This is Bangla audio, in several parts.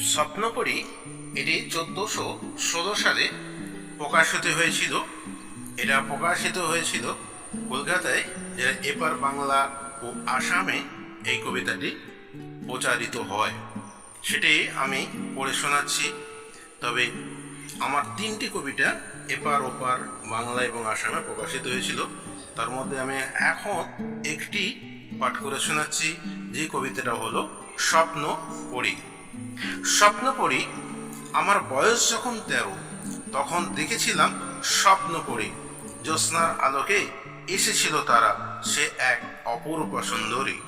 স্বপ্নপুরী, এটি চোদ্দশো ষোলো সালে প্রকাশিত হয়েছিল। এটা প্রকাশিত হয়েছিল কলকাতায়, যেটা এপার বাংলা ও আসামে এই কবিতাটি প্রচারিত হয়। সেটি আমি পড়ে শোনাচ্ছি। তবে আমার তিনটি কবিতা এপার ওপার বাংলা এবং আসামে প্রকাশিত হয়েছিল। তার মধ্যে আমি এখন একটি পাঠ করে শোনাচ্ছি। যে কবিতাটা হলো স্বপ্ন পড়ি। স্বপ্ন পড়ি, আমার বয়স যখন তেরো, তখন দেখেছিলাম স্বপ্ন পড়ি। জ্যোৎস্নার আলোকে এসেছিল তারা, সে এক অপূর্ব সুন্দরী।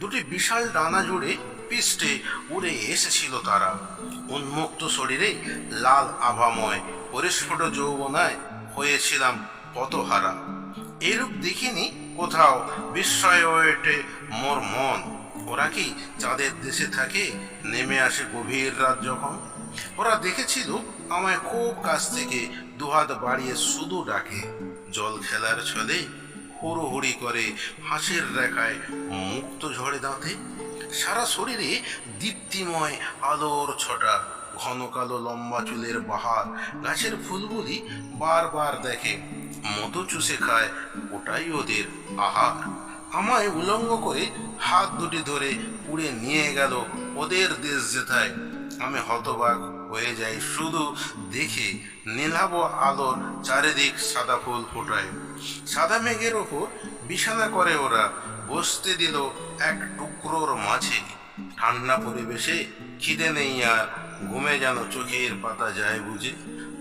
দুটি বিশাল ডানা জুড়ে পৃষ্ঠে উড়ে এসেছিল তারা। উন্মুক্ত শরীরে লাল আভাময়, পরিস্ফুট যৌবনায় হয়েছিলাম পতহারা এরূপ দেখিনি কোথাও, বিস্ময় মোর মন। ওরা কি চাঁদের দেশে থাকে নেমে আসে গভীর রাত যখন? ওরা দেখেছিল আমায় খুব কাছ থেকে দুহাত বাড়িয়ে শুধু ডাকে। জল খেলার ছলে হুড়োহুড়ি করে হাসির রেখায় মুক্ত ঝরে দাঁতে। সারা শরীরে দীপ্তিময় আলোর ছটা, ঘন কালো লম্বা চুলের বাহার। গাছের ফুলগুলি বারবার দেখে মতো চুষে খায় ওটাই ওদের আহার। আমায় উলঙ্গ করে হাত দুটি ধরে পুড়ে নিয়ে গেল ওদের দেশ যেথায়। আমি হতবাক হয়ে যাই শুধু দেখে নীলাভ আলোর চারিদিক সাদা ফুল ফোটায়। সাদা মেঘের ওপর বিছানা করে ওরা বসতে দিল এক টুকরোর মাঝে। ঠান্ডা পরিবেশে খিদে নেই আর ঘুমে যেন চোখের পাতা যায় বুঝে।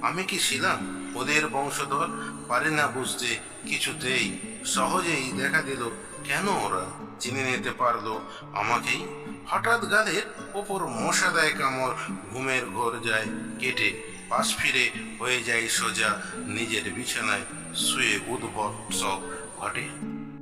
আমি কি ছিলাম? ওদের বংশধর? পারে না বুঝতে, কিছুতেই। সহজেই দেখা দিল, কেন ওরা? চিনে নিতে পারল আমাকেই। হঠাৎ গালের ওপর মশা দেয় কামড় ঘুমের ঘোর যায়, কেটে পাশ ফিরে হয়ে যায় সোজা। নিজের বিছানায় শুয়ে উদ্ভট সব ঘটে।